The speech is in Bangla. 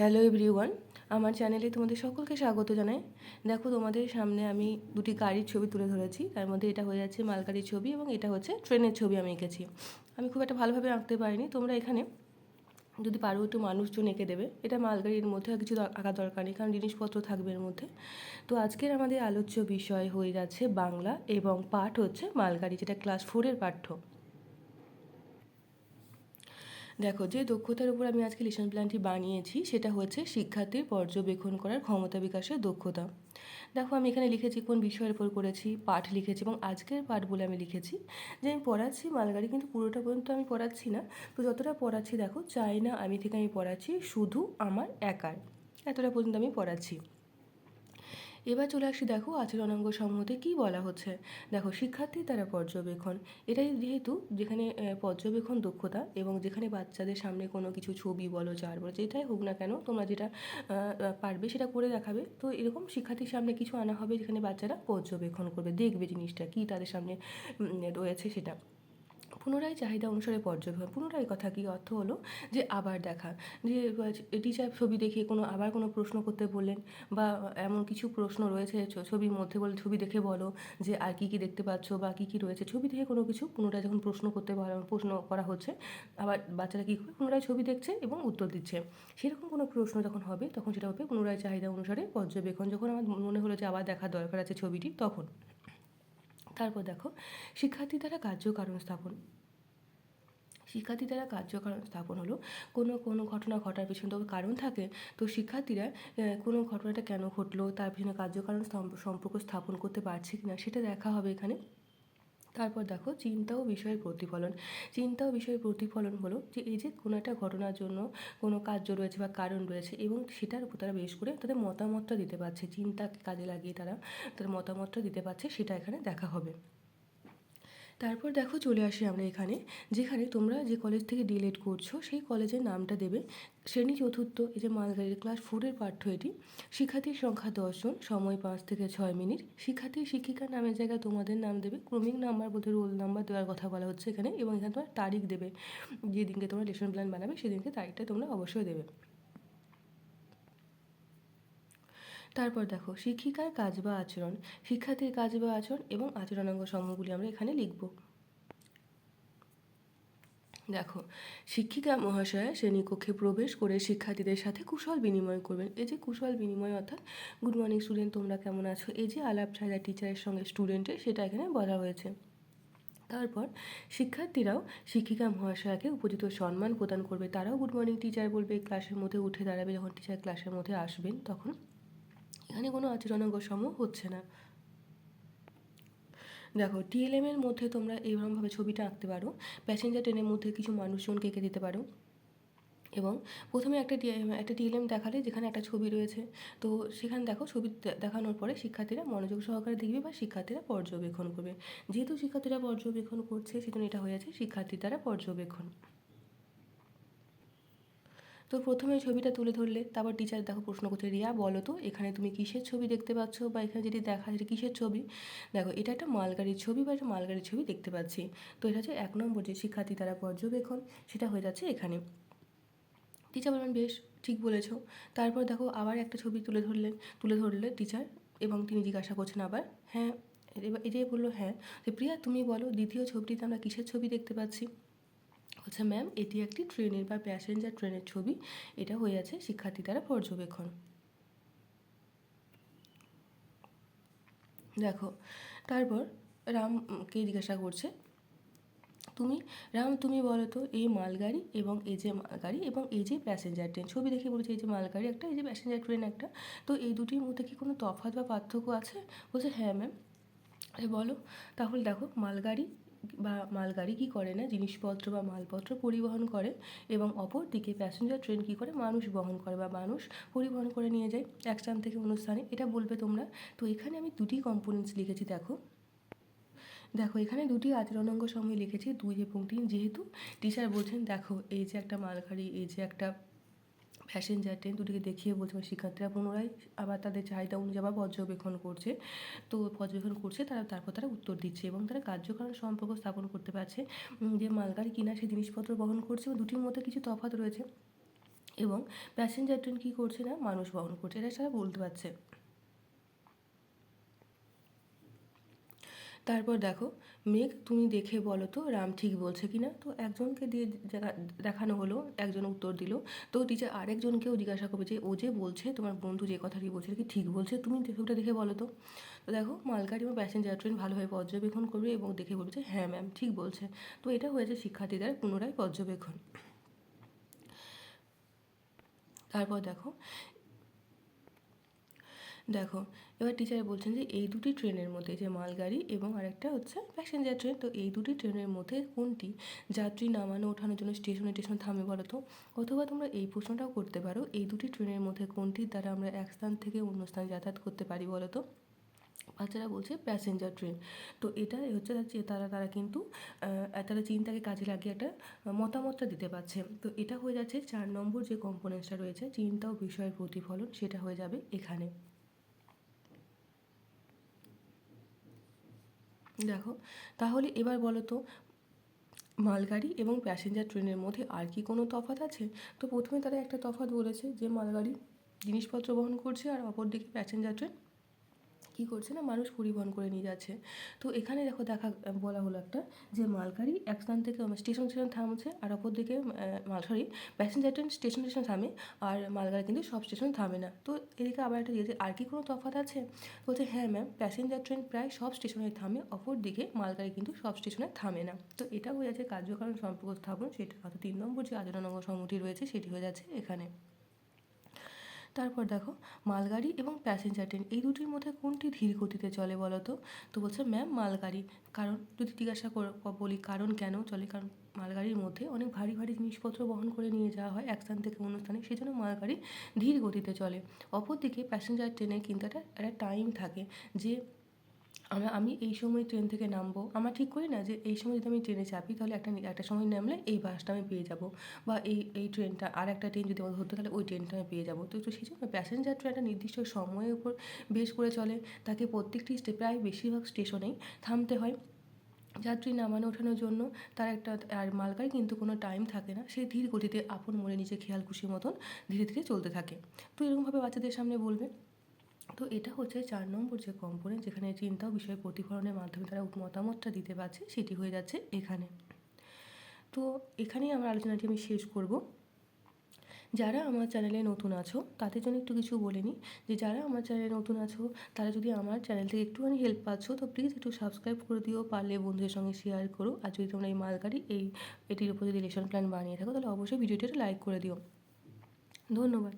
হ্যালো এভরিওয়ান আমার চ্যানেলে তোমাদের সকলকে স্বাগত জানাই। দেখো তোমাদের সামনে আমি দুটি গাড়ির ছবি তুলে ধরেছি। তার মধ্যে এটা হয়ে যাচ্ছে মালগাড়ির ছবি এবং এটা হচ্ছে ট্রেনের ছবি আমি এঁকেছি। আমি খুব একটা ভালোভাবে আঁকতে পারিনি। তোমরা এখানে যদি পারো একটু মানুষজন এঁকে দেবে। এটা মালগাড়ির মধ্যে কিছু আঁকা দরকার নেই, কারণ জিনিসপত্র থাকবে এর মধ্যে। তো আজকের আমাদের আলোচ্য বিষয় হয়ে যাচ্ছে বাংলা এবং পাঠ হচ্ছে মালগাড়ি, যেটা ক্লাস ফোরের পাঠ্য। দেখো, যে দক্ষতার উপর আমি আজকে লেসন প্ল্যানটি বানিয়েছি, সেটা হচ্ছে শিক্ষার্থীর পর্যবেক্ষণ করার ক্ষমতা বিকাশের দক্ষতা। দেখো, আমি এখানে লিখেছি কোন বিষয়ের উপর করেছি, পাঠ লিখেছি এবং আজকের পাঠ বলে আমি লিখেছি যে আমি পড়াচ্ছি মালগাড়ি, কিন্তু পুরোটা পর্যন্ত আমি পড়াচ্ছি না। তো যতটা পড়াচ্ছি, দেখো চাই না আমি থেকে আমি পড়াচ্ছি শুধু আমার একার। এতটা পর্যন্ত আমি পড়াচ্ছি। এবার চলে আসি দেখো আচরণাঙ্গ সমূহতে কী বলা হচ্ছে। দেখো, শিক্ষার্থী তারা পর্যবেক্ষণ। এটাই যেহেতু যেখানে পর্যবেক্ষণ দক্ষতা এবং যেখানে বাচ্চাদের সামনে কোনো কিছু ছবি বলো চার বলো, যেটাই হোক না কেন তোমরা যেটা পারবে সেটা করে দেখাবে। তো এরকম শিক্ষার্থীর সামনে কিছু আনা হবে যেখানে বাচ্চারা পর্যবেক্ষণ করবে, দেখবে জিনিসটা, কী তাদের সামনে রয়েছে সেটা। পুনরায় চাহিদা অনুসারে পর্যবেক্ষণ, পুনরায় কথা কি অর্থ হলো? যে আবার দেখা, যে টিচার ছবি দেখিয়ে কোনো, আবার কোনো প্রশ্ন করতে বললেন বা এমন কিছু প্রশ্ন রয়েছে ছবির মধ্যে বলে ছবি দেখে বলো যে আর কী কী দেখতে পাচ্ছ বা কী কী রয়েছে। ছবি দেখে কোনো কিছু পুনরায় যখন প্রশ্ন করতে প্রশ্ন করা হচ্ছে, আবার বাচ্চারা কী করে? পুনরায় ছবি দেখছে এবং উত্তর দিচ্ছে। সেরকম কোনো প্রশ্ন যখন হবে, তখন সেটা হবে পুনরায় চাহিদা অনুসারে পর্যবেক্ষণ। যখন আমার মনে হলো যে আবার দেখার দরকার আছে ছবিটি, তখন। তারপর দেখো, শিক্ষার্থী দ্বারা কার্যকারণ স্থাপন। শিক্ষার্থী দ্বারা কার্যকারণ স্থাপন হলো, কোনো কোনো ঘটনা ঘটার পিছনে তো কারণ থাকে, তো শিক্ষার্থীরা কোনো ঘটনাটা কেন ঘটলো, তার পিছনে কার্যকারণ সম্পর্ক স্থাপন করতে পারছে কি না সেটা দেখা হবে এখানে। তারপর দেখো চিন্তা ও বিষয়ের প্রতিফলন। চিন্তা ও বিষয়ের প্রতিফলন হলো যে এই যে কোনো একটা ঘটনার জন্য কোনো কার্য রয়েছে বা কারণ রয়েছে এবং সেটার উপর তারা বেশ করে তাদের মতামতটা দিতে পারছে। চিন্তাকে কাজে লাগিয়ে তারা তাদের মতামতটা দিতে পারছে, সেটা এখানে দেখা হবে। তারপর দেখো চলে আসি আমরা এখানে, যেখানে তোমরা যে কলেজ থেকে ডিলেট করছ, সেই কলেজের নামটা দেবে শ্রেণি চতুর্থ, এই যে মালগাড়ির ক্লাস ফোরের পাঠ্য এটি। শিক্ষার্থীর সংখ্যা দশজন সময় পাঁচ থেকে ছয় মিনিট। শিক্ষার্থী শিক্ষিকার নামের জায়গায় তোমাদের নাম দেবে, ক্রমিক নাম্বার বলতে রোল নাম্বার দেওয়ার কথা বলা হচ্ছে এখানে, এবং এখানে তোমার তারিখ দেবে। যেদিনকে তোমরা লেসন প্ল্যান বানাবে, সেদিনকে তারিখটা তোমরা অবশ্যই দেবে। তারপর দেখো, শিক্ষিকার কাজ বা আচরণ, শিক্ষার্থীর কাজ বা আচরণ এবং আচরণাঙ্গ সমূহগুলি আমরা এখানে লিখব। দেখো, শিক্ষিকা মহাশয়া শ্রেণীকক্ষে প্রবেশ করে শিক্ষার্থীদের সাথে কুশল বিনিময় করবেন। এই যে কুশল বিনিময় অর্থাৎ, গুড মর্নিং স্টুডেন্ট, তোমরা কেমন আছো? এই যে আলাপ ছাড়া টিচারের সঙ্গে স্টুডেন্টের, সেটা এখানে বলা হয়েছে। তারপর, শিক্ষার্থীরাও শিক্ষিকা মহাশয়াকে উপযুক্ত সম্মান প্রদান করবে। তারাও গুড মর্নিং টিচার বলবে, ক্লাসের মধ্যে উঠে দাঁড়াবে। যখন টিচার ক্লাসের মধ্যে আসবেন, তখন এখানে কোনো আচরণাঙ্গ সমূহ হচ্ছে না। দেখো টিএলএম এর মধ্যে তোমরা এইরকমভাবে ছবিটা আঁকতে পারো। প্যাসেঞ্জার ট্রেনের মধ্যে কিছু মানুষজনকে এঁকে দিতে পারো। এবং প্রথমে একটা একটা টিএলএম দেখালে যেখানে একটা ছবি রয়েছে। তো সেখানে দেখো, ছবি দেখানোর পরে শিক্ষার্থীরা মনোযোগ সহকারে দেখবে বা শিক্ষার্থীরা পর্যবেক্ষণ করবে। যেহেতু শিক্ষার্থীরা পর্যবেক্ষণ করছে, সেজন্য এটা হয়ে যাচ্ছে শিক্ষার্থীর দ্বারা পর্যবেক্ষণ। তো প্রথমে ছবিটা তুলে ধরলে, তারপর টিচার দেখো প্রশ্ন করছে, রিয়া, বলো তো, এখানে তুমি কিসের ছবি দেখতে পাচ্ছ? বা এখানে যেটি দেখা যেটা কিসের ছবি? দেখো, এটা একটা মালগাড়ির ছবি বা একটা মালগাড়ির ছবি দেখতে পাচ্ছি। তো এটা হচ্ছে এক নম্বর যে শিক্ষার্থী তারা পর্যবেক্ষণ, সেটা হয়ে যাচ্ছে এখানে। টিচার বলবেন বেশ, ঠিক বলেছ। তারপর দেখো, আবার একটা ছবি তুলে ধরলেন তুলে ধরলে টিচার এবং তিনি জিজ্ঞাসা করছেন আবার হ্যাঁ এবার এটাই বলল হ্যাঁ। যে প্রিয়া, তুমি বলো, দ্বিতীয় ছবিটিতে আমরা কিসের ছবি দেখতে পাচ্ছি? হচ্ছে ম্যাম এটি একটি ট্রেনের বা প্যাসেঞ্জার ট্রেনের ছবি। এটা হয়ে আছে শিক্ষার্থী দ্বারা পর্যবেক্ষণ। দেখো, তারপর রামকে জিজ্ঞাসা করছে, তুমি, রাম, তুমি বলো তো, এই মালগাড়ি এবং এই যে মালগাড়ি এবং এই যে প্যাসেঞ্জার ট্রেন ছবি দেখে বলছে, এই যে মালগাড়ি একটা, এই যে প্যাসেঞ্জার ট্রেন একটা। তো এই দুটির মধ্যে কি কোনো তফাৎ বা পার্থক্য আছে? বলছে হ্যাঁ ম্যাম বলো, তাহলে দেখো, মালগাড়ি বা মালগাড়ি কী করে না, জিনিসপত্র বা মালপত্র পরিবহন করে এবং অপর দিকে প্যাসেঞ্জার ট্রেন কী করে, মানুষ বহন করে বা মানুষ পরিবহন করে নিয়ে যায় এক স্থান থেকে অন্য স্থানে। এটা বলবে তোমরা। তো এখানে আমি দুটি কম্পোনেন্টস লিখেছি, দেখো। দেখো, এখানে দুটি আচরণাঙ্গ সময় লিখেছি, দুই এবং তিন। যেহেতু টিচার বলছেন, দেখো, এই যে একটা মালগাড়ি, এই যে একটা প্যাসেঞ্জার ট্রেন দুটিকে দেখিয়ে বলছে বা শিক্ষার্থীরা পুনরায় আবার তাদের চাহিদা অনুযায়ী আবার পর্যবেক্ষণ করছে। তো পর্যবেক্ষণ করছে, তারা তারপর তারা উত্তর দিচ্ছে এবং তারা কার্যকারণ সম্পর্ক স্থাপন করতে পারছে যে মালগাড়ি কিনা সে জিনিসপত্র বহন করছে এবং দুটির মধ্যে কিছু তফাত রয়েছে এবং প্যাসেঞ্জার ট্রেন কী করছে না? মানুষ বহন করছে। এটা সারা বলতে পারছে। তারপর দেখো, মেঘ তুমি দেখে বলো তো রাম ঠিক বলছে কি না তো একজনকে দিয়ে দেখা- দেখানো হলো, একজন উত্তর দিল। তো টিচার আরেকজনকেও জিজ্ঞাসা করবে যে, ও যে বলছে, তোমার বন্ধু যে কথাটি বলছে কি ঠিক বলছে? তুমি ওটা দেখে বলো তো। তো দেখো, মালগাড়ি এবং প্যাসেঞ্জার ট্রেন ভালোভাবে পর্যবেক্ষণ করবে এবং দেখে বলবে যে হ্যাঁ ম্যাম ঠিক বলছে। তো এটা হয়েছে শিক্ষার্থীদের পুনরায় পর্যবেক্ষণ। তারপর দেখো দেখো, এবার টিচার বলছেন যে এই দুটি ট্রেনের মধ্যে যে মালগাড়ি এবং আরেকটা হচ্ছে প্যাসেঞ্জার ট্রেন তো এই দুটি ট্রেনের মধ্যে কোনটি? যাত্রী নামানো, ওঠানোর জন্য স্টেশনে স্টেশন থামে বলো তো। অথবা তোমরা এই প্রশ্নটাও করতে পারো, এই দুটি ট্রেনের মধ্যে কোনটির দ্বারা আমরা এক স্থান থেকে অন্য স্থানে যাতায়াত করতে পারি বলো তো? বাচ্চারা বলছে প্যাসেঞ্জার ট্রেন তো এটা হচ্ছে তারা তারা কিন্তু তারা চিন্তাকে কাজে লাগিয়ে একটা মতামতটা দিতে পারছে। তো এটা হয়ে যাচ্ছে চার নম্বর যে কম্পোনেন্টসটা রয়েছে, চিন্তা ও বিষয়ের প্রতিফলন, সেটা হয়ে যাবে এখানে। দেখো, তাহলে এবার বলো তো, মালগাড়ি এবং প্যাসেঞ্জার ট্রেনের মধ্যে আর কি কোনো তফাৎ আছে? তো প্রথমে তারা একটা তফাৎ বলেছে যে, মালগাড়ি জিনিসপত্র বহন করছে আর অপরদিকে প্যাসেঞ্জার ট্রেন কী করছে না মানুষ পরিবহন করে নিয়ে যাচ্ছে। তো এখানে দেখো দেখা, বলা হলো একটা যে মালগাড়ি এক স্থান থেকে স্টেশন স্টেশন থামছে আর অপরদিকে মাল sorry passenger train station station থামে আর মালগাড়ি কিন্তু সব স্টেশন থামে না। তো এদিকে আবার একটা দিয়েছে আর কি কোনো তফাৎ আছে? বলছে হ্যাঁ ম্যাম প্যাসেঞ্জার ট্রেন প্রায় সব স্টেশনে থামে অপরদিকে মালগাড়ি কিন্তু সব স্টেশনে থামে না। তো এটা হয়ে যাচ্ছে কার্যকারণ সম্পর্ক স্থাপন সেটা অর্থাৎ তিন নম্বর যে আচরণাঙ্গ সম্মতি রয়েছে সেটি হয়ে যাচ্ছে এখানে। তারপর দেখো, মালগাড়ি এবং প্যাসেঞ্জার ট্রেন এই দুটির মধ্যে কোনটি ধীর গতিতে চলে বলো তো? তো বলছে ম্যাম মালগাড়ি। কারণ যদি জিজ্ঞাসা বলি কারণ কেন চলে? কারণ মালগাড়ির মধ্যে অনেক ভারী ভারী জিনিসপত্র বহন করে নিয়ে যাওয়া হয় এক স্থান থেকে অন্য স্থানে সেই জন্য মালগাড়ি ধীর গতিতে চলে। অপরদিকে প্যাসেঞ্জার ট্রেনে কিন্তু একটা একটা টাইম থাকে যে আমরা, আমি এই সময় ট্রেন থেকে নামবো। আমরা ঠিক করি না যে এই সময় যদি আমি ট্রেনে চাপি, তাহলে একটা একটা সময় নামলে এই বাসটা আমি পেয়ে যাব। বা এই এই ট্রেনটা আর একটা ট্রেন যদি আমাকে ধরতে, তাহলে ওই ট্রেনটা আমি পেয়ে যাব। তো সেই জন্য প্যাসেঞ্জার ট্রেন একটা নির্দিষ্ট সময়ের উপর বেশ করে চলে। তাকে প্রত্যেকটি প্রায় বেশিরভাগ স্টেশনেই থামতে হয়। যাত্রী নামানো, ওঠানোর জন্য তার একটা, আর মালগাড়ি কিন্তু কোনো টাইম থাকে না। সে ধীর গতিতে আপন মনে নিজে খেয়াল খুশি মতন ধীরে ধীরে চলতে থাকে। তো এরকমভাবে বাচ্চাদের সামনে বলবে তো এটা হচ্ছে চার নম্বর যে কম্পোনেন্ট যেখানে চিন্তা ও বিষয় প্রতিফলনের মাধ্যমে তারা মতামতটা দিতে পারছে, সেটি হয়ে যাচ্ছে এখানে। তো এখানেই আমার আলোচনাটি আমি শেষ করব। যারা আমার চ্যানেলে নতুন আছো, তাদের জন্য একটু কিছু বলে নিই যে যারা আমার চ্যানেলে নতুন আছো, তারা যদি আমার চ্যানেল থেকে একটুখানি হেল্প পাচ্ছ, তো প্লিজ একটু সাবস্ক্রাইব করে দিও, পারলে বন্ধুদের সঙ্গে শেয়ার করো। আর যদি তোমরা এই মালগাড়ি এই এটির উপর যদি লেসন প্ল্যান বানিয়ে থাকো, তাহলে অবশ্যই ভিডিওটি লাইক করে দিও। ধন্যবাদ।